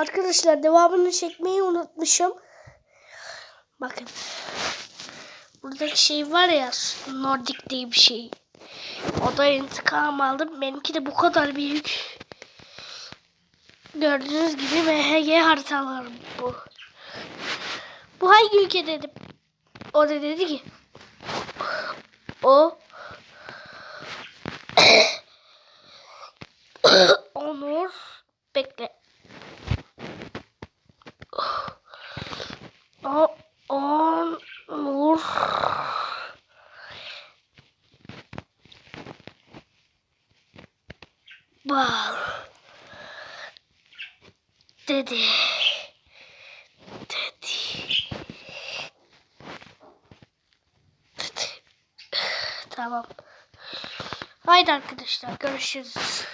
Arkadaşlar devamını çekmeyi unutmuşum. Bakın. Buradaki şey var ya Nordic diye bir şey. O da intikam aldım. Benimki de bu kadar büyük. Gördüğünüz gibi MHG haritalarım bu. Bu hangi ülke dedim. O da dedi ki O Onur Bal. Dedi. Dedi. Tamam. Haydi arkadaşlar görüşürüz.